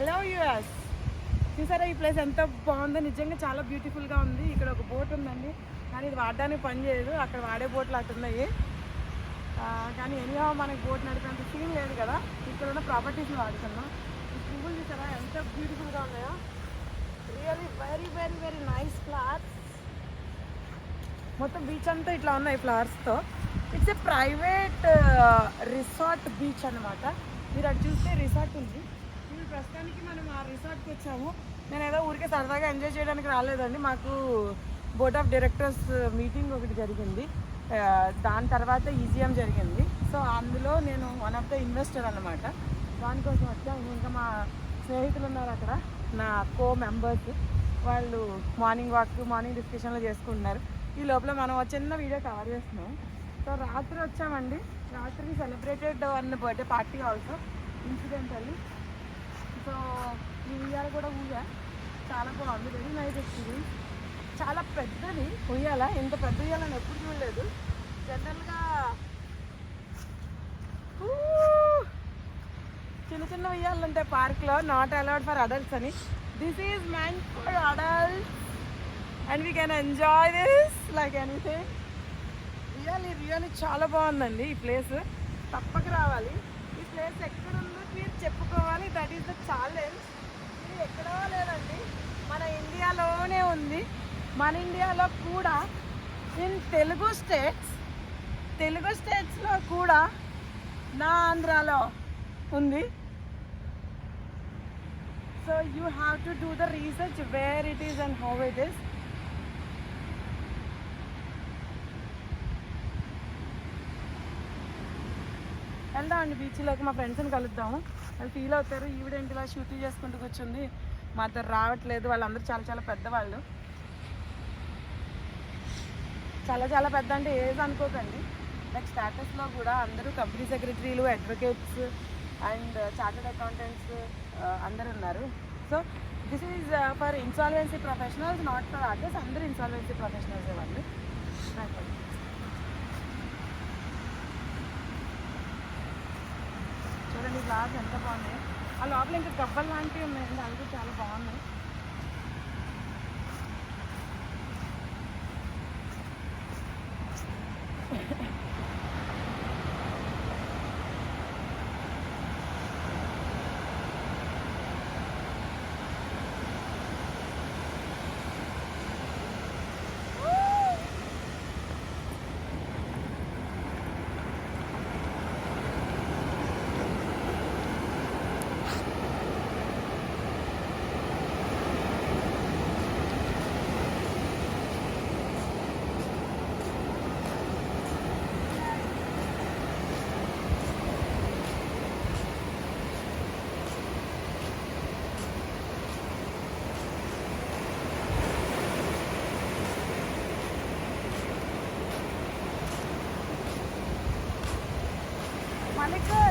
Hello US చూసారా ఈ place ఎంత బాగుందో. నిజంగా చాలా బ్యూటిఫుల్గా ఉంది. ఇక్కడ ఒక బోట్ ఉందండి. కానీ ఇది వాడడానికి పని చేయదు. అక్కడ వాడే బోట్లు అట్టున్నాయి కానీ ఎనియో మనకి బోట్ నడిపేంత సీన్ లేదు కదా. ఇక్కడ ఉన్న ప్రాపర్టీస్ని వాడుతున్నాం. ఈ పువ్వులు చూసారా ఎంత బ్యూటిఫుల్గా ఉన్నాయో. Really very very very nice flowers మొత్తం బీచ్ అంతా ఇట్లా ఉన్నాయి ఫ్లవర్స్తో it's a private resort beach అన్నమాట. మీరు అటు చూస్తే రిసార్ట్ ఉంది. ప్రస్తుతానికి మనం ఆ రిసార్ట్కి వచ్చాము. నేను ఏదో ఊరికే సరదాగా ఎంజాయ్ చేయడానికి రాలేదండి. మాకు బోర్డ్ ఆఫ్ డైరెక్టర్స్ మీటింగ్ ఒకటి జరిగింది. దాని తర్వాత ఈజీఎం జరిగింది. సో అందులో నేను వన్ ఆఫ్ ద ఇన్వెస్టర్ అన్నమాట. దానికోసం వచ్చాను ఇంకా మా స్నేహితులు ఉన్నారు అక్కడ. నా కో మెంబర్స్ వాళ్ళు మార్నింగ్ వాక్ మార్నింగ్ డిస్కషన్లు చేసుకుంటున్నారు. ఈ లోపల మనం చిన్న వీడియో కవర్ చేస్తున్నాం. సో రాత్రి వచ్చామండి. రాత్రి సెలబ్రేటెడ్ అన్న birthday party also incident so కూడా ఊయా చాలా బాగుంది. వెరీ నైస్ ఎక్స్పీరియన్స్ చాలా పెద్దది. ఉయ్యాల? ఇంత పెద్ద ఉయ్యాలని ఎప్పుడు చూడలేదు. జనరల్గా చిన్న చిన్న ఉయ్యాలు ఉంటాయి పార్క్లో. నాట్ అలౌడ్ ఫర్ అడల్ట్స్ అని. This is man for adults and we can enjoy this like anything really really చాలా బాగుందండి ఈ ప్లేస్ తప్పక రావాలి. ఈ ప్లేస్ ఎక్కడుందో మీరు చెప్పుకోవాలి దట్ ఈస్ ద ఛాలెంజ్ ఇది ఎక్కడో లేదండి మన ఇండియాలోనే ఉంది మన ఇండియాలో కూడా ఇన్ తెలుగు స్టేట్స్ తెలుగు స్టేట్స్లో కూడా నా ఆంధ్రాలో ఉంది. So you have to do the research where it is and how it is వెళ్దామండి బీచ్లోకి మా ఫ్రెండ్స్ని కలుద్దాము. వాళ్ళు ఫీల్ అవుతారు ఈవిడేంటి ఇలా షూటింగ్ చేసుకుంటూ కూర్చుంది? మాతో రావట్లేదు వాళ్ళందరూ చాలా చాలా పెద్దవాళ్ళు. చాలా చాలా పెద్ద అంటే ఏజ్ అనుకోకండి. లైక్ స్టాటస్లో కూడా అందరూ కంపెనీ సెక్రటరీలు అడ్వకేట్స్ అండ్ చార్టెడ్ అకౌంటెంట్స్ అందరు ఉన్నారు so this is for insolvency professionals not for others అందరూ ఇన్సాల్వెన్సీ ప్రొఫెషనల్స్ వాళ్ళు. చూడండి గ్లాస్ ఎంత బాగున్నాయి. ఆ లోపల ఇంకా గబ్బలు లాంటివి ఉన్నాయండి. అవి చాలా బాగున్నాయి. মালিকের